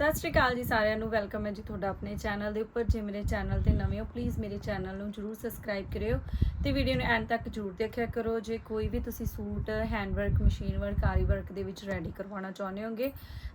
ਸਤਿ ਸ਼੍ਰੀ ਅਕਾਲ ਜੀ ਸਾਰਿਆਂ ਨੂੰ, ਵੈਲਕਮ ਹੈ ਜੀ ਤੁਹਾਡਾ ਆਪਣੇ ਚੈਨਲ ਦੇ ਉੱਪਰ। ਜੇ ਮੇਰੇ ਚੈਨਲ ਤੇ ਨਵੇਂ ਹੋ ਪਲੀਜ਼ ਮੇਰੇ ਚੈਨਲ ਨੂੰ ਜਰੂਰ ਸਬਸਕ੍ਰਾਈਬ ਕਰਿਓ ਤੇ ਵੀਡੀਓ ਨੂੰ ਐਂਡ ਤੱਕ ਜਰੂਰ ਦੇਖਿਆ ਕਰੋ। ਜੇ ਕੋਈ ਵੀ ਤੁਸੀਂ suit hand work machine work aari work ਦੇ ਵਿੱਚ ਰੈਡੀ ਕਰਵਾਉਣਾ ਚਾਹੁੰਦੇ ਹੋਗੇ,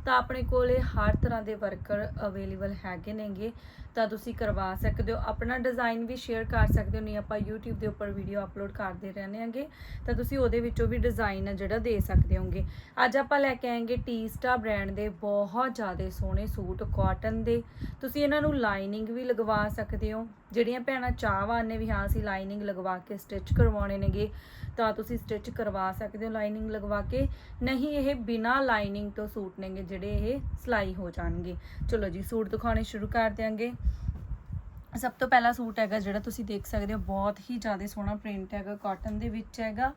ਤਾਂ ਆਪਣੇ ਕੋਲੇ ਹਰ ਤਰ੍ਹਾਂ ਦੇ ਵਰਕਰ ਅਵੇਲੇਬਲ ਹੈਗੇ ਨੇਗੇ, ਤਾਂ ਤੁਸੀਂ ਕਰਵਾ ਸਕਦੇ ਹੋ। ਆਪਣਾ ਡਿਜ਼ਾਈਨ ਵੀ ਸ਼ੇਅਰ ਕਰ ਸਕਦੇ ਹੋ, ਨਹੀਂ ਆਪਾਂ YouTube ਦੇ ਉੱਪਰ ਵੀਡੀਓ ਅਪਲੋਡ ਕਰਦੇ ਰਹਿੰਦੇ ਆਂਗੇ ਤਾਂ ਤੁਸੀਂ ਉਹਦੇ ਵਿੱਚੋਂ ਵੀ ਡਿਜ਼ਾਈਨ ਹੈ ਜਿਹੜਾ ਦੇ ਸਕਦੇ ਹੋਗੇ। ਅੱਜ ਆਪਾਂ ਲੈ ਕੇ ਆਏਂਗੇ ਟੀਸਟਾ ਬ੍ਰਾਂਡ ਦੇ ਬਹੁਤ ਜ਼ਿਆਦਾ ਸੋਹਣੇ ਸੂਟ ਕਾਟਨ ਦੇ। ਤੁਸੀਂ ਇਹਨਾਂ ਨੂੰ ਲਾਈਨਿੰਗ ਵੀ ਲਗਵਾ ਸਕਦੇ ਹੋ। ਜਿਹੜੀਆਂ ਭੈਣਾਂ ਚਾਹਵਾਨ ਨੇ ਵੀ, ਹਾਂ, ਅਸੀਂ ਲਾਈਨਿੰਗ ਲਗਵਾ ਕੇ ਸਟਿਚ ਕਰਵਾਉਣੇ ਨੇਗੇ, ਤਾਂ ਤੁਸੀਂ ਸਟਿਚ ਕਰਵਾ ਸਕਦੇ ਹੋ ਲਾਈਨਿੰਗ ਲਗਵਾ ਕੇ। ਨਹੀਂ, ਇਹ ਬਿਨਾ ਲਾਈਨਿੰਗ ਤੋਂ ਸੂਟ ਨੇਗੇ, ਜਿਹੜੇ ਇਹ ਸਿਲਾਈ ਹੋ ਜਾਣਗੇ। ਚਲੋ ਜੀ, ਸੂਟ ਦਿਖਾਉਣੇ ਸ਼ੁਰੂ ਕਰ ਦਿਆਂਗੇ। ਸਭ ਤੋਂ ਪਹਿਲਾ ਸੂਟ ਹੈਗਾ ਜਿਹੜਾ ਤੁਸੀਂ ਦੇਖ ਸਕਦੇ ਹੋ, ਬਹੁਤ ਹੀ ਜ਼ਿਆਦਾ ਸੋਹਣਾ ਪ੍ਰਿੰਟ ਹੈਗਾ ਕਾਟਨ ਦੇ ਵਿੱਚ ਹੈਗਾ।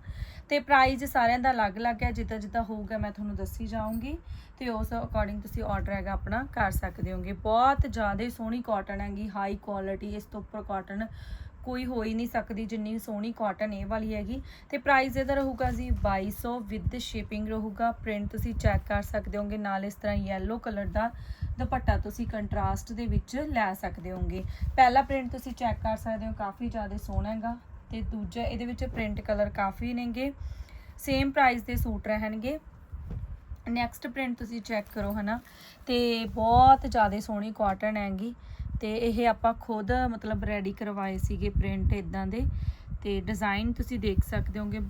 ਤੇ ਪ੍ਰਾਈਸ ਸਾਰਿਆਂ ਦਾ ਅਲੱਗ-ਅਲੱਗ ਹੈ, ਜਿੱਦਾਂ ਜਿੱਦਾਂ ਹੋਊਗਾ ਮੈਂ ਤੁਹਾਨੂੰ ਦੱਸੀ ਜਾਊਂਗੀ। ਤੇ ਉਸ ਅਕੋਰਡਿੰਗ ਤੁਸੀਂ ਆਰਡਰ ਹੈਗਾ ਆਪਣਾ ਕਰ ਸਕਦੇ ਹੋਗੇ। ਬਹੁਤ ਜ਼ਿਆਦਾ ਸੋਹਣੀ ਕਾਟਨ ਹੈਗੀ ਹਾਈ ਕੁਆਲਿਟੀ ਇਸ ਤੋਂ ਉੱਪਰ ਕਾਟਨ ਕੋਈ ਹੋ ਹੀ ਨਹੀਂ ਸਕਦੀ ਜਿੰਨੀ ਸੋਹਣੀ ਕਾਟਨ ਇਹ ਵਾਲੀ ਹੈਗੀ। ਤੇ ਪ੍ਰਾਈਸ ਇਹਦਾ ਰਹੂਗਾ ਜੀ 2200 ਵਿਦ ਸ਼ਿਪਿੰਗ ਰਹੂਗਾ। ਪ੍ਰਿੰਟ ਤੁਸੀਂ ਚੈੱਕ ਕਰ ਸਕਦੇ ਹੋਗੇ, ਨਾਲ ਇਸ ਤਰ੍ਹਾਂ ਯੈਲੋ ਕਲਰ ਦਾ ਦੁਪੱਟਾ ਤੁਸੀਂ ਕੰਟਰਾਸਟ ਦੇ ਵਿੱਚ ਲੈ ਸਕਦੇ ਹੋਗੇ। ਪਹਿਲਾ ਪ੍ਰਿੰਟ ਤੁਸੀਂ ਚੈੱਕ ਕਰ ਸਕਦੇ ਹੋ, ਕਾਫੀ ਜ਼ਿਆਦਾ ਸੋਹਣਾ ਹੈਗਾ ਤੇ ਦੂਜਾ ਇਹਦੇ ਵਿੱਚ ਪ੍ਰਿੰਟ ਕਲਰ ਕਾਫੀ ਨੇਗੇ। ਸੇਮ ਪ੍ਰਾਈਸ ਦੇ ਸੂਟ ਰਹਿਣਗੇ। ਨੈਕਸਟ ਪ੍ਰਿੰਟ ਤੁਸੀਂ ਚੈੱਕ ਕਰੋ ਹਨਾ। ਤੇ ਬਹੁਤ ਜ਼ਿਆਦਾ ਸੋਹਣੀ ਕਾਟਨ ਹੈਗੀ। ਤੇ ਇਹ ਆਪਾਂ ਖੁਦ, ਮਤਲਬ ਰੈਡੀ ਕਰਵਾਏ ਸੀਗੇ ਪ੍ਰਿੰਟ ਇਦਾਂ ਦੇ। ਤੇ ਡਿਜ਼ਾਈਨ ਤੁਸੀਂ ਦੇਖ ਸਕਦੇ ਹੋਗੇ,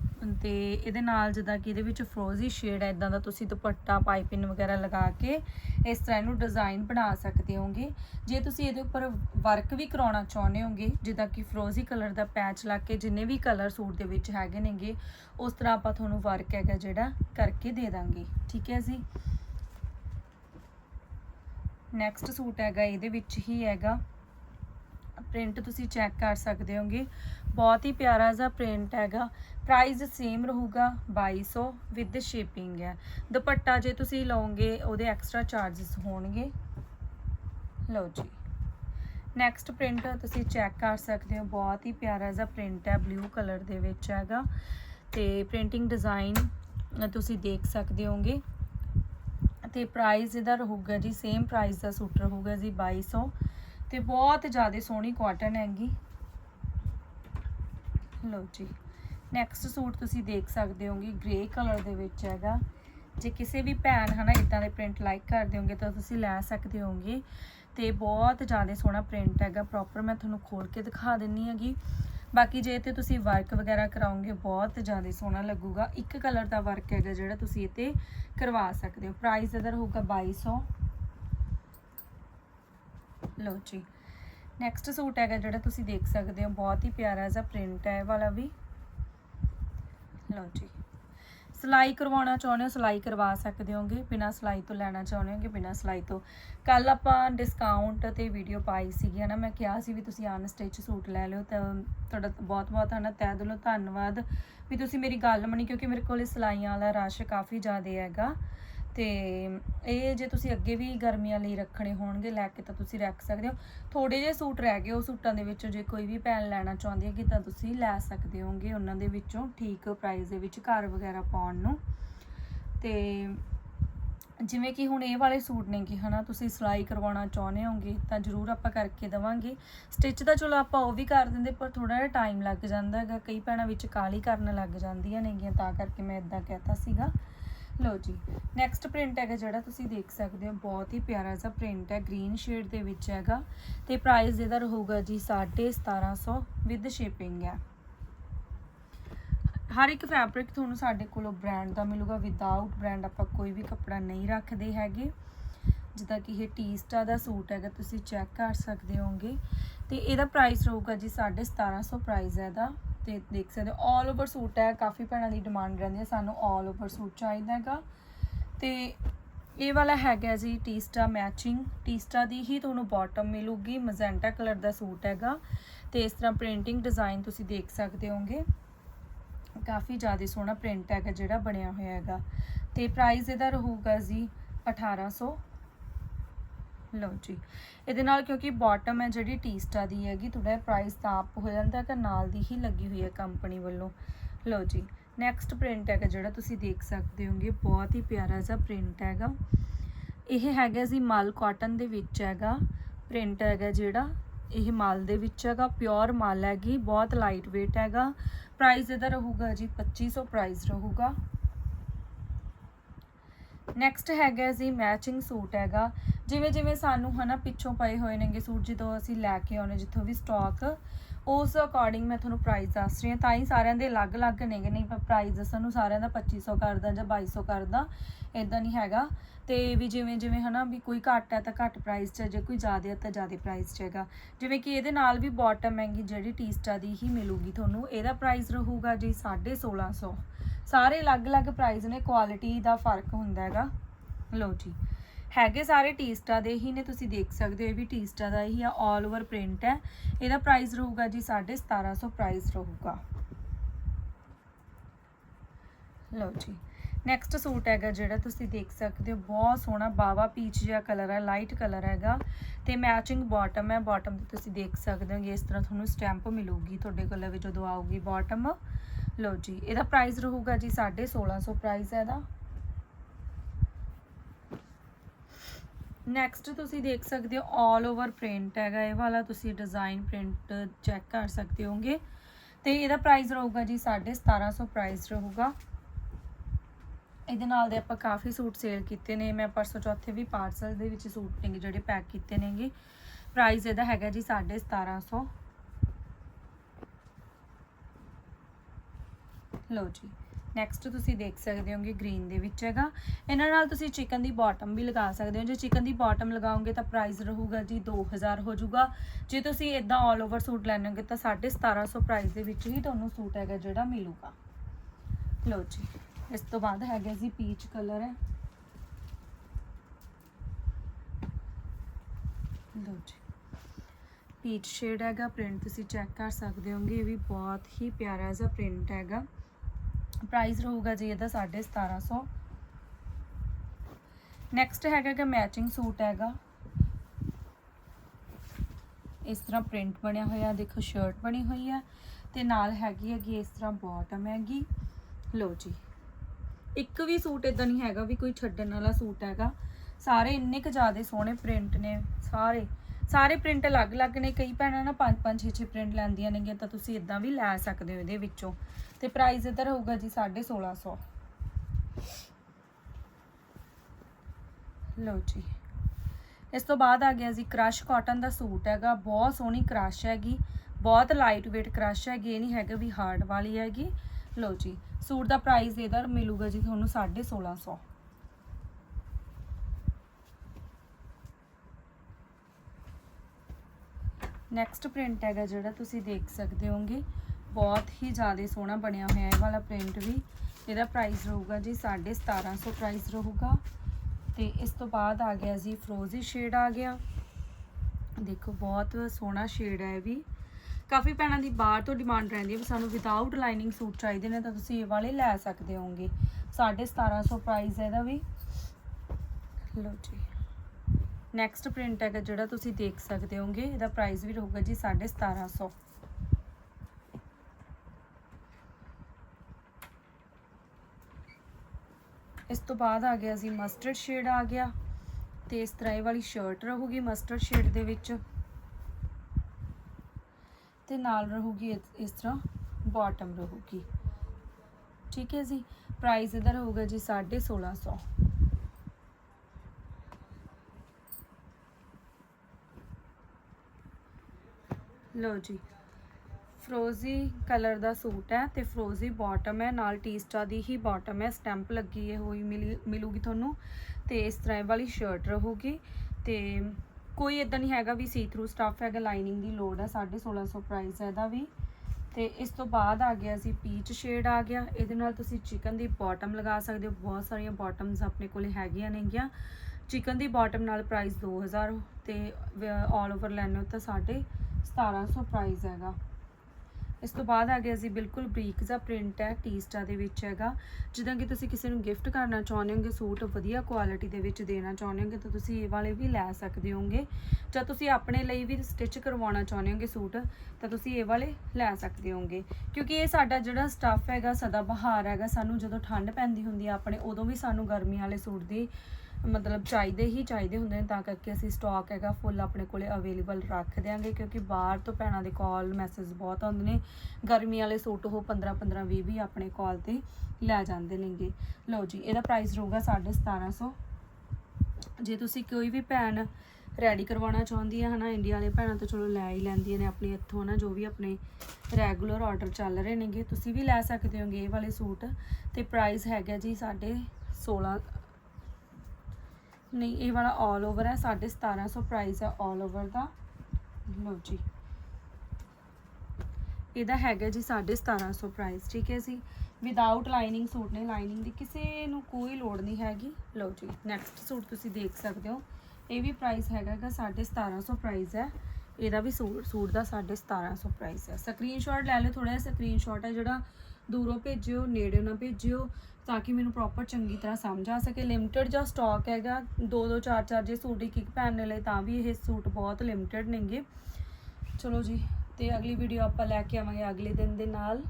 ਤੇ ਇਹਦੇ ਨਾਲ ਜਿੱਦਾਂ ਕਿ ਇਹਦੇ ਵਿੱਚ ਫਰੋਜ਼ੀ ਸ਼ੇਡ ਹੈ ਇਦਾਂ ਦਾ ਤੁਸੀਂ ਦੁਪੱਟਾ ਪਾਈਪਿੰਗ ਵਗੈਰਾ ਲਗਾ ਕੇ ਇਸ ਤਰ੍ਹਾਂ ਇਹਨੂੰ ਡਿਜ਼ਾਈਨ ਬਣਾ ਸਕਦੇ ਹੋਗੇ। ਜੇ ਤੁਸੀਂ ਇਹਦੇ ਉੱਪਰ ਵਰਕ ਵੀ ਕਰਾਉਣਾ ਚਾਹੁੰਦੇ ਹੋਗੇ, ਜਿੱਦਾਂ ਕਿ ਫਰੋਜ਼ੀ ਕਲਰ ਦਾ ਪੈਚ ਲਾ ਕੇ ਜਿੰਨੇ ਵੀ ਕਲਰ ਸੂਟ ਦੇ ਵਿੱਚ ਹੈਗੇ ਨੇਗੇ, ਉਸ ਤਰ੍ਹਾਂ ਆਪਾਂ ਤੁਹਾਨੂੰ ਵਰਕ ਹੈਗਾ ਜਿਹੜਾ ਕਰਕੇ ਦੇ ਦਾਂਗੇ। ਠੀਕ ਹੈ ਜੀ? ਨੈਕਸਟ ਸੂਟ ਹੈਗਾ, ਇਹਦੇ ਵਿੱਚ ਹੀ ਹੈਗਾ। ਪ੍ਰਿੰਟ ਤੁਸੀਂ ਚੈੱਕ ਕਰ ਸਕਦੇ ਹੋਗੇ। ਬਹੁਤ ਹੀ ਪਿਆਰਾ ਜਿਹਾ ਪ੍ਰਿੰਟ ਹੈਗਾ। ਪ੍ਰਾਈਸ ਸੇਮ ਰਹੂਗਾ 2200 ਵਿਦ ਸ਼ਿਪਿੰਗ ਹੈ। ਦੁਪੱਟਾ ਜੇ ਤੁਸੀਂ ਲਓਗੇ, ਉਹਦੇ ਐਕਸਟਰਾ ਚਾਰजेस ਹੋਣਗੇ। ਲਓ ਜੀ। ਨੈਕਸਟ ਪ੍ਰਿੰਟ ਤੁਸੀਂ ਚੈੱਕ ਕਰ ਸਕਦੇ ਹੋ। ਬਹੁਤ ਹੀ ਪਿਆਰਾ ਜਿਹਾ ਪ੍ਰਿੰਟ ਹੈ ਬਲੂ ਕਲਰ ਦੇ ਵਿੱਚ ਹੈਗਾ। ਤੇ ਪ੍ਰਿੰਟਿੰਗ ਡਿਜ਼ਾਈਨ ਤੁਸੀਂ ਦੇਖ ਸਕਦੇ ਹੋਗੇ। ਤੇ ਪ੍ਰਾਈਸ ਇਹਦਾ ਰਹੂਗਾ ਜੀ ਸੇਮ ਪ੍ਰਾਈਸ ਦਾ ਸੂਟ ਰਹੂਗਾ ਜੀ 2200 ਤੇ ਬਹੁਤ ਜ਼ਿਆਦਾ ਸੋਹਣੀ ਕਾਟਨ ਹੈਗੀ। ਲਓ ਜੀ ਨੈਕਸਟ ਸੂਟ ਤੁਸੀਂ ਦੇਖ ਸਕਦੇ ਹੋਗੇ ਗ੍ਰੇ ਕਲਰ ਦੇ ਵਿੱਚ ਹੈਗਾ। ਜੇ ਕਿਸੇ ਵੀ ਭੈਣ ਹਨਾ ਇਦਾਂ ਦੇ ਪ੍ਰਿੰਟ ਲਾਈਕ ਕਰਦੇ ਹੋਗੇ ਤਾਂ ਤੁਸੀਂ ਲੈ ਸਕਦੇ ਹੋਗੇ। ਤੇ ਬਹੁਤ ਜ਼ਿਆਦਾ ਸੋਹਣਾ ਪ੍ਰਿੰਟ ਹੈਗਾ ਪ੍ਰੋਪਰ ਮੈਂ ਤੁਹਾਨੂੰ ਖੋਲ ਕੇ ਦਿਖਾ ਦਿੰਨੀ ਹੈਗੀ। ਬਾਕੀ ਜੇ ਤੇ ਤੁਸੀਂ ਵਰਕ ਵਗੈਰਾ ਕਰਾਉਂਗੇ ਬਹੁਤ ਜ਼ਿਆਦਾ ਸੋਹਣਾ ਲੱਗੂਗਾ। ਇੱਕ ਕਲਰ ਦਾ ਵਰਕ ਹੈਗਾ ਜਿਹੜਾ ਤੁਸੀਂ ਇਤੇ ਕਰਵਾ ਸਕਦੇ ਹੋ। ਪ੍ਰਾਈਸ ਇਹਦਾ ਹੋਊਗਾ 2200 ਲਓ ਜੀ। ਨੈਕਸਟ ਸੂਟ ਹੈਗਾ ਜਿਹੜਾ ਤੁਸੀਂ ਦੇਖ ਸਕਦੇ ਹੋ। ਬਹੁਤ ਹੀ ਪਿਆਰਾ ਜਿਹਾ ਪ੍ਰਿੰਟ ਹੈ ਵਾਲਾ ਵੀ। ਲਓ ਜੀ। ਸਿਲਾਈ ਕਰਵਾਉਣਾ ਚਾਹੁੰਦੇ ਹੋ, ਸਿਲਾਈ ਕਰਵਾ ਸਕਦੇ ਹੋਗੇ, ਬਿਨਾ ਸਿਲਾਈ ਤੋਂ ਲੈਣਾ ਚਾਹੁੰਦੇ ਹੋਗੇ, ਬਿਨਾ ਸਿਲਾਈ ਤੋਂ। ਕੱਲ ਆਪਾਂ ਡਿਸਕਾਊਂਟ ਤੇ ਵੀਡੀਓ ਪਾਈ ਸੀਗੀ, ਹਨਾ, ਮੈਂ ਕਿਹਾ ਸੀ ਵੀ ਤੁਸੀਂ ਅਨ ਸਟਿਚ ਸੂਟ ਲੈ ਲਿਓ, ਤਾਂ ਤੁਹਾਡਾ ਬਹੁਤ ਬਹੁਤ ਹਨਾ, ਤਹਿ ਦਿਲੋਂ ਧੰਨਵਾਦ। ਵੀ ਤੁਸੀਂ ਮੇਰੀ ਗੱਲ ਮੰਨੀ, ਕਿਉਂਕਿ ਮੇਰੇ ਕੋਲ ਸਿਲਾਈਆਂ ਵਾਲਾ ਰਸ਼ ਕਾਫੀ ਜ਼ਿਆਦਾ ਹੈਗਾ। ਤੇ ਇਹ ਜੇ ਤੁਸੀਂ ਅੱਗੇ ਵੀ ਗਰਮੀਆਂ ਲਈ ਰੱਖਣੇ ਹੋਣਗੇ, ਲੈ ਕੇ ਤਾਂ ਤੁਸੀਂ ਰੱਖ ਸਕਦੇ ਹੋ। ਥੋੜੇ ਜਿਹੇ ਸੂਟ ਰਹਿ ਗਏ, ਉਹ ਸੂਟਾਂ ਦੇ ਵਿੱਚੋਂ ਜੇ ਕੋਈ ਵੀ ਭੈਣ ਲੈਣਾ ਚਾਹੁੰਦੀ ਹੈ ਕਿ ਤਾਂ ਤੁਸੀਂ ਲੈ ਸਕਦੇ ਹੋਗੇ ਉਹਨਾਂ ਦੇ ਵਿੱਚੋਂ, ਠੀਕ ਪ੍ਰਾਈਸ ਦੇ ਵਿੱਚ ਘਰ ਵਗੈਰਾ ਪਾਉਣ ਨੂੰ। ਤੇ ਜਿਵੇਂ ਕਿ ਹੁਣ ਇਹ ਵਾਲੇ ਸੂਟ ਨੇ ਕਿ ਹਨਾ, ਤੁਸੀਂ ਸਿਲਾਈ ਕਰਵਾਉਣਾ ਚਾਹੁੰਦੇ ਹੋਗੇ ਤਾਂ ਜ਼ਰੂਰ ਆਪਾਂ ਕਰਕੇ ਦਵਾਂਗੇ। ਸਟਿਚ ਤਾਂ ਚਲੋ ਆਪਾਂ ਉਹ ਵੀ ਕਰ ਦਿੰਦੇ, ਪਰ ਥੋੜਾ ਜਿਹਾ ਟਾਈਮ ਲੱਗ ਜਾਂਦਾ ਹੈਗਾ, ਕਈ ਭੈਣਾਂ ਵਿੱਚ ਕਾਲੀ ਕਰਨ ਲੱਗ ਜਾਂਦੀਆਂ ਨੇਗੀਆਂ, ਤਾਂ ਕਰਕੇ ਮੈਂ ਇਦਾਂ ਕਹਿਤਾ ਸੀਗਾ। ਲਓ ਜੀ ਨੈਕਸਟ ਪ੍ਰਿੰਟ ਹੈਗਾ ਜਿਹੜਾ ਤੁਸੀਂ ਦੇਖ ਸਕਦੇ ਹੋ, ਬਹੁਤ ਹੀ ਪਿਆਰਾ ਜਿਹਾ ਪ੍ਰਿੰਟ ਹੈ ਗ੍ਰੀਨ ਸ਼ੇਡ ਦੇ ਵਿੱਚ ਹੈਗਾ ਤੇ ਪ੍ਰਾਈਸ ਇਹਦਾ ਰਹੂਗਾ ਜੀ 1750 ਵਿਦ ਸ਼ਿਪਿੰਗ ਹੈ। ਹਰ ਇੱਕ ਫੈਬਰਿਕ ਤੁਹਾਨੂੰ ਸਾਡੇ ਕੋਲੋਂ ਬ੍ਰਾਂਡ ਦਾ ਮਿਲੂਗਾ ਵਿਦਆਊਟ ਬ੍ਰਾਂਡ ਆਪਾਂ ਕੋਈ ਵੀ ਕੱਪੜਾ ਨਹੀਂ ਰੱਖਦੇ ਹੈਗੇ। ਜਿੱਦਾਂ ਕਿ ਇਹ ਟੀਸਟਾ ਦਾ ਸੂਟ ਹੈਗਾ, ਤੁਸੀਂ ਚੈੱਕ ਕਰ ਸਕਦੇ ਹੋਗੇ ਤੇ ਇਹਦਾ ਪ੍ਰਾਈਸ ਰਹੂਗਾ ਜੀ 1750 ਪ੍ਰਾਈਸ ਹੈ ਇਹਦਾ। ਤੇ ਦੇਖ ਸਕਦੇ ਹੋ ਆਲ ਓਵਰ ਸੂਟ ਹੈ, ਕਾਫੀ ਭੈਣਾਂ ਦੀ ਡਿਮਾਂਡ ਰਹਿੰਦੀ ਹੈ, ਸਾਨੂੰ ਆਲ ਓਵਰ ਸੂਟ ਚਾਹੀਦਾ ਹੈਗਾ। ਤੇ ਇਹ ਵਾਲਾ ਹੈਗਾ ਜੀ ਟੀਸਟਾ ਮੈਚਿੰਗ ਟੀਸਟਾ ਦੀ ਹੀ ਤੁਹਾਨੂੰ ਬਾਟਮ ਮਿਲੂਗੀ ਮਜ਼ੈਂਟਾ ਕਲਰ ਦਾ ਸੂਟ ਹੈਗਾ। ਤੇ ਇਸ ਤਰ੍ਹਾਂ ਪ੍ਰਿੰਟਿੰਗ ਡਿਜ਼ਾਈਨ ਤੁਸੀਂ ਦੇਖ ਸਕਦੇ ਹੋਗੇ ਕਾਫੀ ਜ਼ਿਆਦਾ ਸੋਹਣਾ ਪ੍ਰਿੰਟ ਹੈਗਾ ਜਿਹੜਾ ਬਣਿਆ ਹੋਇਆ ਹੈਗਾ। ਤੇ ਪ੍ਰਾਈਸ ਇਹਦਾ ਰਹੂਗਾ ਜੀ 1800 ਲਓ ਜੀ। ਇਹਦੇ ਨਾਲ ਕਿਉਂਕਿ ਬਾਟਮ ਹੈ ਜਿਹੜੀ ਟੀਸਟਾ ਦੀ ਹੈਗੀ ਥੋੜਾ ਪ੍ਰਾਈਸ ਤਾਂ ਅਪ ਹੋ ਜਾਂਦਾ ਕਿ ਨਾਲ ਦੀ ਹੀ ਲੱਗੀ ਹੋਈ ਹੈ ਕੰਪਨੀ ਵੱਲੋਂ। ਲਓ ਜੀ ਨੈਕਸਟ ਪ੍ਰਿੰਟ ਹੈਗਾ ਜਿਹੜਾ ਤੁਸੀਂ ਦੇਖ ਸਕਦੇ ਹੋਗੇ, ਬਹੁਤ ਹੀ ਪਿਆਰਾ ਜਿਹਾ ਪ੍ਰਿੰਟ ਹੈਗਾ। ਇਹ ਹੈਗਾ ਜੀ ਮਲ ਕਾਟਨ ਦੇ ਵਿੱਚ ਹੈਗਾ ਪ੍ਰਿੰਟ ਹੈਗਾ ਜਿਹੜਾ, ਇਹ ਮਾਲ ਦੇ ਵਿੱਚ ਹੈਗਾ ਪਿਓਰ ਮਾਲ ਹੈਗੀ, ਬਹੁਤ ਲਾਈਟ weight ਹੈਗਾ। ਪ੍ਰਾਈਸ ਇਹਦਾ ਰਹੂਗਾ ਜੀ 2500 ਪ੍ਰਾਈਸ ਰਹੂਗਾ। ਨੈਕਸਟ ਹੈਗਾ ਜੀ ਮੈਚਿੰਗ ਸੂਟ ਹੈਗਾ। ਜਿਵੇਂ ਜਿਵੇਂ ਸਾਨੂੰ ਹਨਾ ਪਿੱਛੋਂ ਪਏ ਹੋਏ ਨੇਗੇ ਸੂਟ, ਜਦੋਂ ਅਸੀਂ ਲੈ ਕੇ ਆਉਨੇ ਜਿੱਥੋਂ ਵੀ ਸਟਾਕ ਉਸ ਅਕੋਰਡਿੰਗ ਮੈਂ ਤੁਹਾਨੂੰ ਪ੍ਰਾਈਸ ਦੱਸ ਰਹੀ ਹਾਂ ਤਾਂ ਹੀ ਸਾਰਿਆਂ ਦੇ ਅਲੱਗ-ਅਲੱਗ ਨੇਗੇ। ਨਹੀਂ ਪ੍ਰਾਈਸ ਦੱਸਣ ਨੂੰ ਸਾਰਿਆਂ ਦਾ 2500 ਕਰਦਾ ਜਾਂ 2200 ਕਰਦਾ ਇਦਾਂ ਨਹੀਂ ਹੈਗਾ। ਤੇ ਵੀ ਜਿਵੇਂ ਜਿਵੇਂ ਹਨਾ ਵੀ ਕੋਈ ਘੱਟ ਹੈ ਤਾਂ ਘੱਟ ਪ੍ਰਾਈਸ 'ਚ ਹੈ, ਜੇ ਕੋਈ ਜ਼ਿਆਦਾ ਹੈ ਤਾਂ ਜ਼ਿਆਦਾ ਪ੍ਰਾਈਸ 'ਚ ਹੈਗਾ। ਜਿਵੇਂ ਕਿ ਇਹਦੇ ਨਾਲ ਵੀ ਬਾਟਮ ਹੈਗੀ ਜਿਹੜੀ ਟੀਸਟਾ ਦੀ ਹੀ ਮਿਲੂਗੀ ਤੁਹਾਨੂੰ ਇਹਦਾ ਪ੍ਰਾਈਸ ਰਹੂਗਾ ਜੀ 1650 ਸਾਰੇ ਅਲੱਗ-ਅਲੱਗ ਪ੍ਰਾਈਸ ਨੇ ਕੁਆਲਿਟੀ ਦਾ ਫ਼ਰਕ ਹੁੰਦਾ ਹੈਗਾ। ਲਓ ਜੀ। ਹੈਗੇ ਸਾਰੇ ਟੀਸਟਾ ਦੇ ਹੀ ਨੇ, ਤੁਸੀਂ ਦੇਖ ਸਕਦੇ ਹੋ ਇਹ ਵੀ ਟੀਸਟਾ ਦਾ ਹੀ ਆ 올 ਓਵਰ ਪ੍ਰਿੰਟ ਹੈ। ਇਹਦਾ ਪ੍ਰਾਈਸ ਰਹੂਗਾ ਜੀ 1750 ਪ੍ਰਾਈਸ ਰਹੂਗਾ। ਲਓ ਜੀ ਨੈਕਸਟ ਸੂਟ ਹੈਗਾ ਜਿਹੜਾ ਤੁਸੀਂ ਦੇਖ ਸਕਦੇ ਹੋ, ਬਹੁਤ ਸੋਹਣਾ ਬਾਵਾ ਪੀਚ ਜਿਹਾ ਕਲਰ ਹੈ ਲਾਈਟ ਕਲਰ ਹੈਗਾ ਤੇ ਮੈਚਿੰਗ ਬਾਟਮ ਹੈ ਬਾਟਮ ਤੇ ਤੁਸੀਂ ਦੇਖ ਸਕਦੇ ਹੋ, ਇਸ ਤਰ੍ਹਾਂ ਤੁਹਾਨੂੰ ਸਟੈਂਪ ਮਿਲੂਗੀ ਤੁਹਾਡੇ ਕੋਲ ਵੀ ਜਦੋਂ ਆਊਗੀ ਬਾਟਮ ਲਓ ਜੀ, ਇਹਦਾ ਪ੍ਰਾਈਸ ਰਹੂਗਾ ਜੀ 1650 ਪ੍ਰਾਈਸ ਹੈ ਇਹਦਾ। ਨੈਕਸਟ ਤੁਸੀਂ ਦੇਖ ਸਕਦੇ ਹੋ 올 ਓਵਰ ਪ੍ਰਿੰਟ ਹੈਗਾ ਇਹ ਵਾਲਾ, ਤੁਸੀਂ ਡਿਜ਼ਾਈਨ ਪ੍ਰਿੰਟ ਚੈੱਕ ਕਰ ਸਕਦੇ ਹੋਗੇ ਤੇ ਇਹਦਾ ਪ੍ਰਾਈਸ ਰਹੂਗਾ ਜੀ 1750 ਪ੍ਰਾਈਸ ਰਹੂਗਾ। ਇਹਦੇ ਨਾਲ ਦੇ ਆਪਾਂ ਕਾਫੀ ਸੂਟ ਸੇਲ ਕੀਤੇ ਨੇ, ਮੈਂ ਪਰਸੋਂ ਚੌਥੇ ਵੀ ਪਾਰਸਲ ਦੇ ਵਿੱਚ ਸੂਟ ਨੇਗੇ ਜਿਹੜੇ ਪੈਕ ਕੀਤੇ ਨੇਗੇ। ਪ੍ਰਾਈਸ ਇਹਦਾ ਹੈਗਾ ਜੀ 1750 ਲਓ ਜੀ। ਨੈਕਸਟ ਤੁਸੀਂ ਦੇਖ ਸਕਦੇ ਹੋਗੇ ਗ੍ਰੀਨ ਦੇ ਵਿੱਚ ਹੈਗਾ। ਇਹਨਾਂ ਨਾਲ ਤੁਸੀਂ ਚਿਕਨ ਦੀ ਬਾਟਮ ਵੀ ਲਗਾ ਸਕਦੇ ਹੋ। ਜੇ ਚਿਕਨ ਦੀ ਬਾਟਮ ਲਗਾਓਗੇ ਤਾਂ ਪ੍ਰਾਈਸ ਰਹੂਗਾ ਜੀ 2000 ਹੋ ਜਾਊਗਾ। ਜੇ ਤੁਸੀਂ ਇਦਾਂ 올 ਓਵਰ ਸੂਟ ਲੈਣੋਗੇ ਤਾਂ 1750 ਪ੍ਰਾਈਸ ਦੇ ਵਿੱਚ ਹੀ ਤੁਹਾਨੂੰ ਸੂਟ ਹੈਗਾ ਜਿਹੜਾ ਮਿਲੂਗਾ। ਲਓ ਜੀ, ਇਸ ਤੋਂ ਬਾਅਦ ਹੈਗਾ ਜੀ ਪੀਚ ਕਲਰ ਹੈ ਲਓ ਜੀ ਪੀਚ ਸ਼ੇਡ ਹੈਗਾ। ਪ੍ਰਿੰਟ ਤੁਸੀਂ ਚੈੱਕ ਕਰ ਸਕਦੇ ਹੋਗੇ, ਇਹ ਵੀ ਬਹੁਤ ਹੀ ਪਿਆਰਾ ਜਿਹਾ ਪ੍ਰਿੰਟ ਹੈਗਾ। ਪ੍ਰਾਈਸ ਰਹੂਗਾ ਜੀ ਇਹਦਾ 1750 ਨੈਕਸਟ ਹੈਗਾ ਕਿ ਮੈਚਿੰਗ ਸੂਟ ਹੈਗਾ। ਇਸ ਤਰ੍ਹਾਂ ਪ੍ਰਿੰਟ ਬਣਿਆ ਹੋਇਆ, ਦੇਖੋ ਸ਼ਰਟ ਬਣੀ ਹੋਈ ਹੈ ਤੇ ਨਾਲ ਹੈਗੀ ਹੈਗੀ ਇਸ ਤਰ੍ਹਾਂ ਬਾਟਮ ਹੈਗੀ। ਲਓ ਜੀ। ਇੱਕ ਵੀ ਸੂਟ ਇਦਾਂ ਨਹੀਂ ਹੈਗਾ ਵੀ ਕੋਈ ਛੱਡਣ ਵਾਲਾ ਸੂਟ ਹੈਗਾ। ਸਾਰੇ ਇੰਨੇ ਕੁ ਜ਼ਿਆਦਾ ਸੋਹਣੇ ਪ੍ਰਿੰਟ ਨੇ ਸਾਰੇ। ਸਾਰੇ ਪ੍ਰਿੰਟ ਅਲੱਗ-ਅਲੱਗ ਨੇ, ਕਈ ਭੈਣਾਂ ਨਾ 5-5 6-6 ਪ੍ਰਿੰਟ ਲੈਂਦੀਆਂ ਨੇਗੀਆਂ, ਤਾਂ ਤੁਸੀਂ ਇਦਾਂ ਵੀ ਲੈ ਸਕਦੇ ਹੋ ਇਹਦੇ ਵਿੱਚੋਂ। ਤੇ ਪ੍ਰਾਈਸ ਇਹਦਾ ਰਹੂਗਾ ਜੀ 1650 ਲਓ ਜੀ। ਇਸ ਤੋਂ ਬਾਅਦ ਆ ਗਿਆ ਜੀ ਕ੍ਰਸ਼ ਕਾਟਨ ਦਾ ਸੂਟ ਹੈਗਾ, ਬਹੁਤ ਸੋਹਣੀ ਕ੍ਰਸ਼ ਹੈਗੀ, ਬਹੁਤ ਲਾਈਟ weight ਕ੍ਰਸ਼ ਹੈਗੀ, ਇਹ ਨਹੀਂ ਹੈਗਾ ਵੀ ਹਾਰਡ ਵਾਲੀ ਹੈਗੀ। ਲਓ ਜੀ, ਸੂਟ ਦਾ ਪ੍ਰਾਈਸ ਇਹਦਾ ਮਿਲੂਗਾ ਜੀ ਤੁਹਾਨੂੰ 1650 ਨੈਕਸਟ ਪ੍ਰਿੰਟ ਹੈਗਾ ਜਿਹੜਾ ਤੁਸੀਂ ਦੇਖ ਸਕਦੇ ਹੋਗੇ ਬਹੁਤ ਹੀ ਜ਼ਿਆਦਾ ਸੋਹਣਾ ਬਣਿਆ ਹੋਇਆ ਇਹ ਵਾਲਾ ਪ੍ਰਿੰਟ ਵੀ। ਇਹਦਾ ਪ੍ਰਾਈਸ ਰਹੂਗਾ ਜੀ 1750 ਪ੍ਰਾਈਸ ਰਹੂਗਾ। ਤੇ ਇਸ ਤੋਂ ਬਾਅਦ ਆ ਗਿਆ ਜੀ ਫਰੋਜ਼ੀ ਸ਼ੇਡ ਆ ਗਿਆ। ਦੇਖੋ, ਬਹੁਤ ਸੋਹਣਾ ਸ਼ੇਡ ਹੈ ਇਹ ਵੀ। ਕਾਫੀ ਭੈਣਾਂ ਦੀ ਬਾਹਰ ਤੋਂ ਡਿਮਾਂਡ ਰਹਿੰਦੀ ਹੈ ਵੀ ਸਾਨੂੰ ਵਿਦਆਊਟ ਲਾਈਨਿੰਗ ਸੂਟ ਚਾਹੀਦੇ ਨੇ ਤਾਂ ਤੁਸੀਂ ਇਹ ਵਾਲੇ ਲੈ ਸਕਦੇ ਹੋਗੇ 1750 ਪ੍ਰਾਈਸ ਹੈ ਇਹਦਾ ਵੀ। ਲਓ ਜੀ। ਨੈਕਸਟ ਪ੍ਰਿੰਟ ਹੈਗਾ ਜਿਹੜਾ ਤੁਸੀਂ ਦੇਖ ਸਕਦੇ ਹੋਗੇ, ਇਹਦਾ ਪ੍ਰਾਈਸ ਵੀ ਰਹੂਗਾ ਜੀ 1750 ਇਸ ਤੋਂ ਬਾਅਦ ਆ ਗਿਆ ਜੀ ਮਸਟਰਡ ਸ਼ੇਡ ਆ ਗਿਆ ਤੇ ਇਸ ਤਰ੍ਹਾਂ ਇਹ ਵਾਲੀ ਸ਼ਰਟ ਰਹੂਗੀ ਮਸਟਰਡ ਸ਼ੇਡ ਦੇ ਵਿੱਚ। ਤੇ ਨਾਲ ਰਹੂਗੀ ਇਸ- ਇਸ ਤਰ੍ਹਾਂ ਬਾਟਮ ਰਹੂਗੀ। ਠੀਕ ਹੈ ਜੀ ਪ੍ਰਾਈਸ ਇਹਦਾ ਰਹੂਗਾ ਜੀ 1650 ਲਓ ਜੀ। ਫਰੋਜ਼ੀ ਕਲਰ ਦਾ ਸੂਟ ਹੈ ਤੇ ਫਰੋਜ਼ੀ ਬਾਟਮ ਹੈ, ਨਾਲ ਟੀਸਟਾ ਦੀ ਹੀ ਬਾਟਮ ਹੈ। ਸਟੈਂਪ ਲੱਗੀ ਹੈ ਹੋਈ ਮਿਲੀ, ਮਿਲੂਗੀ ਤੁਹਾਨੂੰ। ਤੇ ਇਸ ਤਰ੍ਹਾਂ ਵਾਲੀ ਸ਼ਰਟ ਰਹੂਗੀ। ਤੇ ਕੋਈ ਇਦਾਂ ਨਹੀਂ ਹੈਗਾ ਵੀ ਸੀ ਥਰੂ ਸਟਫ ਹੈਗਾ ਲਾਈਨਿੰਗ ਦੀ ਲੋੜ ਹੈ 1650 ਪ੍ਰਾਈਸ ਹੈ ਇਹਦਾ ਵੀ। ਤੇ ਇਸ ਤੋਂ ਬਾਅਦ ਆ ਗਿਆ ਸੀ ਪੀਚ ਸ਼ੇਡ ਆ ਗਿਆ। ਇਹਦੇ ਨਾਲ ਤੁਸੀਂ ਚਿਕਨ ਦੀ ਬਾਟਮ ਲਗਾ ਸਕਦੇ ਹੋ। ਬਹੁਤ ਸਾਰੀਆਂ ਬਾਟਮਸ ਆਪਣੇ ਕੋਲੇ ਹੈਗੀਆਂ ਨੇਗੀਆਂ। ਚਿਕਨ ਦੀ ਬਾਟਮ ਨਾਲ ਪ੍ਰਾਈਸ 2000 ਤੇ ਆਲ ਓਵਰ ਲੈਣੇ ਤਾਂ ਸਾਡੇ 1700 ਪ੍ਰਾਈਸ ਹੈਗਾ। ਇਸ ਤੋਂ ਬਾਅਦ ਆ ਗਿਆ ਜੀ, ਬਿਲਕੁਲ ਬਰੀਕ ਜਿਹਾ ਪ੍ਰਿੰਟ ਹੈ ਟੀਸਟਾ ਦੇ ਵਿੱਚ ਹੈਗਾ। ਜਿੱਦਾਂ ਕਿ ਤੁਸੀਂ ਕਿਸੇ ਨੂੰ ਗਿਫਟ ਕਰਨਾ ਚਾਹੁੰਦੇ ਹੋਗੇ, ਸੂਟ ਵਧੀਆ ਕੁਆਲਿਟੀ ਦੇ ਵਿੱਚ ਦੇਣਾ ਚਾਹੁੰਦੇ ਹੋਗੇ, ਤਾਂ ਤੁਸੀਂ ਇਹ ਵਾਲੇ ਵੀ ਲੈ ਸਕਦੇ ਹੋਗੇ। ਜਾਂ ਤੁਸੀਂ ਆਪਣੇ ਲਈ ਵੀ ਸਟਿਚ ਕਰਵਾਉਣਾ ਚਾਹੁੰਦੇ ਹੋਗੇ ਸੂਟ, ਤਾਂ ਤੁਸੀਂ ਇਹ ਵਾਲੇ ਲੈ ਸਕਦੇ ਹੋਗੇ। ਕਿਉਂਕਿ ਇਹ ਸਾਡਾ ਜਿਹੜਾ ਸਟੱਫ ਹੈਗਾ, ਸਦਾ ਬਹਾਰ ਹੈਗਾ। ਸਾਨੂੰ ਜਦੋਂ ਠੰਡ ਪੈਂਦੀ ਹੁੰਦੀ ਆ, ਆਪਣੇ ਉਦੋਂ ਵੀ ਸਾਨੂੰ ਗਰਮੀ ਵਾਲੇ ਸੂਟ ਦੀ ਮਤਲਬ ਚਾਹੀਦੇ ਹੀ ਚਾਹੀਦੇ ਹੁੰਦੇ ਨੇ ਤਾਂ ਕਰਕੇ ਅਸੀਂ ਸਟਾਕ ਹੈਗਾ ਫੁੱਲ ਆਪਣੇ ਕੋਲੇ ਅਵੇਲੇਬਲ ਰੱਖ ਦਿਆਂਗੇ ਕਿਉਂਕਿ ਬਾਹਰ ਤੋਂ ਭੈਣਾਂ ਦੇ ਕਾਲ ਮੈਸੇਜ ਬਹੁਤ ਆਉਂਦੇ ਨੇ। ਗਰਮੀ ਵਾਲੇ ਸੂਟ ਉਹ 15 15 20 20 ਆਪਣੇ ਕਾਲ ਤੇ ਲੈ ਜਾਂਦੇ ਨੇਗੇ। ਲਓ ਜੀ, ਇਹਦਾ ਪ੍ਰਾਈਸ ਰਹੂਗਾ 1750 ਜੇ ਤੁਸੀਂ ਕੋਈ ਵੀ ਭੈਣ ਰੈਡੀ ਕਰਵਾਉਣਾ ਚਾਹੁੰਦੀ ਹੈ ਹਨਾ ਇੰਡੀਆ ਵਾਲੇ ਭੈਣਾਂ ਤਾਂ ਚਲੋ ਲੈ ਹੀ ਲੈਂਦੀਆਂ ਨੇ ਆਪਣੇ ਇੱਥੋਂ ਨਾ ਜੋ ਵੀ ਆਪਣੇ ਰੈਗੂਲਰ ਆਰਡਰ ਚੱਲ ਰਹੇ ਨੇਗੇ। ਤੁਸੀਂ ਵੀ ਲੈ ਸਕਦੇ ਹੋਗੇ ਇਹ ਵਾਲੇ ਸੂਟ ਤੇ ਪ੍ਰਾਈਸ ਹੈਗਾ ਜੀ ਸਾਡੇ 16 ਨਹੀਂ, ਇਹ ਵਾਲਾ 올 ਓਵਰ ਹੈ 1750 ਪ੍ਰਾਈਸ ਹੈ 올 ਓਵਰ ਦਾ। ਲਓ ਜੀ। ਇਹਦਾ ਹੈਗਾ ਜੀ 1750 ਪ੍ਰਾਈਸ ਠੀਕ ਹੈ ਜੀ। ਵਿਦਆਊਟ ਲਾਈਨਿੰਗ ਸੂਟ ਨੇ ਲਾਈਨਿੰਗ ਦੀ ਕਿਸੇ ਨੂੰ ਕੋਈ ਲੋੜ ਨਹੀਂ ਹੈਗੀ। ਲਓ ਜੀ ਨੈਕਸਟ ਸੂਟ ਤੁਸੀਂ ਦੇਖ ਸਕਦੇ ਹੋ। ਇਹ ਵੀ ਪ੍ਰਾਈਸ ਹੈਗਾ ਗਾ 1750 ਪ੍ਰਾਈਸ ਹੈ। ਇਹਦਾ ਵੀ ਸੂਟ ਸੂਟ ਦਾ 1750 ਪ੍ਰਾਈਸ ਹੈ। ਸਕਰੀਨਸ਼ਾਟ ਲੈ ਲਓ ਥੋੜਾ ਜਿਹਾ ਸਕਰੀਨਸ਼ਾਟ ਹੈ ਜਿਹੜਾ ਦੂਰੋਂ ਭੇਜਿਓ ਨੇੜੇ ਨਾ ਭੇਜਿਓ। ਤਾਂ ਕਿ ਮੈਨੂੰ ਪ੍ਰੋਪਰ ਚੰਗੀ ਤਰ੍ਹਾਂ ਸਮਝ ਆ ਸਕੇ। ਲਿਮਟਿਡ ਜਿਹਾ ਸਟਾਕ ਹੈਗਾ ਦੋ ਦੋ ਚਾਰ ਚਾਰ ਜੇ ਸੂਟ ਇੱਕ ਇੱਕ ਪਹਿਨਣ ਲਈ ਤਾਂ ਵੀ ਇਹ ਸੂਟ ਬਹੁਤ ਲਿਮਟਿਡ ਨੇਗੇ। ਚਲੋ ਜੀ ਤੇ ਅਗਲੀ ਵੀਡੀਓ ਆਪਾਂ ਲੈ ਕੇ ਆਵਾਂਗੇ ਅਗਲੇ ਦਿਨ ਦੇ ਨਾਲ।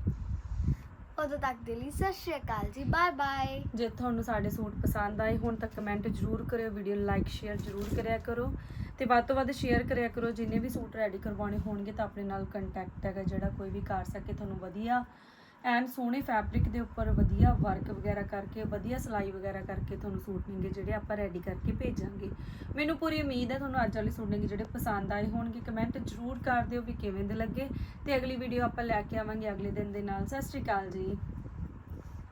ਉਦੋਂ ਤੱਕ ਦੇ ਲਈ ਸਤਿ ਸ਼੍ਰੀ ਅਕਾਲ ਜੀ ਬਾਏ ਬਾਏ ਜੇ ਤੁਹਾਨੂੰ ਸਾਡੇ ਸੂਟ ਪਸੰਦ ਆਏ ਹੁਣ ਤਾਂ ਕਮੈਂਟ ਜ਼ਰੂਰ ਕਰਿਓ ਵੀਡੀਓ ਲਾਈਕ ਸ਼ੇਅਰ ਜ਼ਰੂਰ ਕਰਿਆ ਕਰੋ। ਤੇ ਵੱਧ ਤੋਂ ਵੱਧ ਸ਼ੇਅਰ ਕਰਿਆ ਕਰੋ ਜਿੰਨੇ ਵੀ ਸੂਟ ਰੈਡੀ ਕਰਵਾਉਣੇ ਹੋਣਗੇ ਤਾਂ ਆਪਣੇ ਨਾਲ ਕੰਟੈਕਟ ਹੈਗਾ ਜਿਹੜਾ ਕੋਈ ਵੀ ਕਰ ਸਕੇ ਤੁਹਾਨੂੰ ਵਧੀਆ ਐਨ ਸੋਹਣੇ ਫੈਬਰਿਕ ਦੇ ਉੱਪਰ ਵਧੀਆ ਵਰਕ ਵਗੈਰਾ ਕਰਕੇ, ਵਧੀਆ ਸਿਲਾਈ ਵਗੈਰਾ ਕਰਕੇ ਤੁਹਾਨੂੰ ਸੂਟ ਮਿਲਣਗੇ ਜਿਹੜੇ ਆਪਾਂ ਰੈਡੀ ਕਰਕੇ ਭੇਜਾਂਗੇ। ਮੈਨੂੰ ਪੂਰੀ ਉਮੀਦ ਹੈ ਤੁਹਾਨੂੰ ਅੱਜ ਵਾਲੇ ਸੂਟ ਨੇ ਜਿਹੜੇ ਪਸੰਦ ਆਏ ਹੋਣਗੇ। ਕਮੈਂਟ ਜ਼ਰੂਰ ਕਰ ਦਿਓ ਵੀ ਕਿਵੇਂ ਦੇ ਲੱਗੇ ਤੇ ਅਗਲੀ ਵੀਡੀਓ ਆਪਾਂ ਲੈ ਕੇ ਆਵਾਂਗੇ ਅਗਲੇ ਦਿਨ ਦੇ ਨਾਲ। ਸਤਿ ਸ਼੍ਰੀ ਅਕਾਲ ਜੀ।